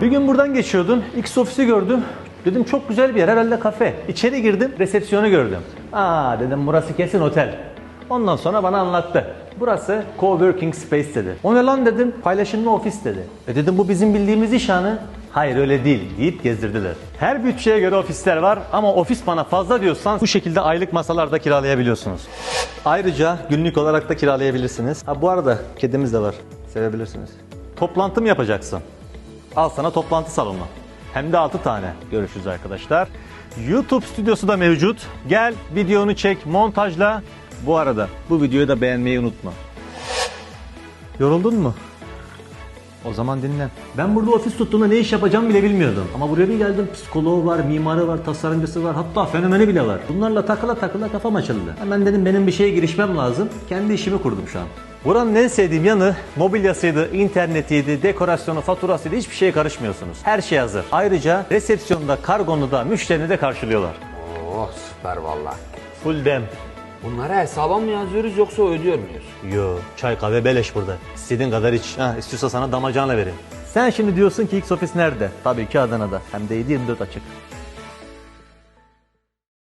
Bir gün buradan geçiyordum. X ofisi gördüm. Dedim çok güzel bir yer herhalde kafe. İçeri girdim resepsiyonu gördüm. Aa dedim burası kesin otel. Ondan sonra bana anlattı. Burası coworking space dedi. O ne lan dedim paylaşımlı ofis dedi. E dedim bu bizim bildiğimiz iş hanı. Hayır öyle değil deyip gezdirdiler. Her bütçeye göre ofisler var ama ofis bana fazla diyorsan bu şekilde aylık masalarda kiralayabiliyorsunuz. Ayrıca günlük olarak da kiralayabilirsiniz. Ha bu arada kedimiz de var. Sevebilirsiniz. Toplantı mı yapacaksın? Al sana toplantı salonu. Hem de 6 tane. Görüşürüz arkadaşlar. YouTube stüdyosu da mevcut. Gel videonu çek, montajla. Bu arada bu videoyu da beğenmeyi unutma. Yoruldun mu? O zaman dinlen. Ben burada ofis tuttuğumda ne iş yapacağımı bile bilmiyordum. Ama buraya bir geldim psikoloğu var, mimarı var, tasarımcısı var. Hatta fenomeni bile var. Bunlarla takıla takıla kafam açıldı. Hemen dedim benim bir şeye girişmem lazım. Kendi işimi kurdum şu an. Buranın en sevdiğim yanı mobilyasıydı, internetiydi, dekorasyonu, faturasıydı hiçbir şeye karışmıyorsunuz. Her şey hazır. Ayrıca resepsiyonda, kargonu da, müşterini de karşılıyorlar. Oh süper valla. Full dem. Bunları hesaba mı yazıyoruz yoksa ödüyor muyuz? Yo, çay kahve beleş burada. İstediğin kadar iç. Ha, istiyorsa sana damacana vereyim. Sen şimdi diyorsun ki X ofis nerede? Tabii ki Adana'da. Hem de 7-24 açık.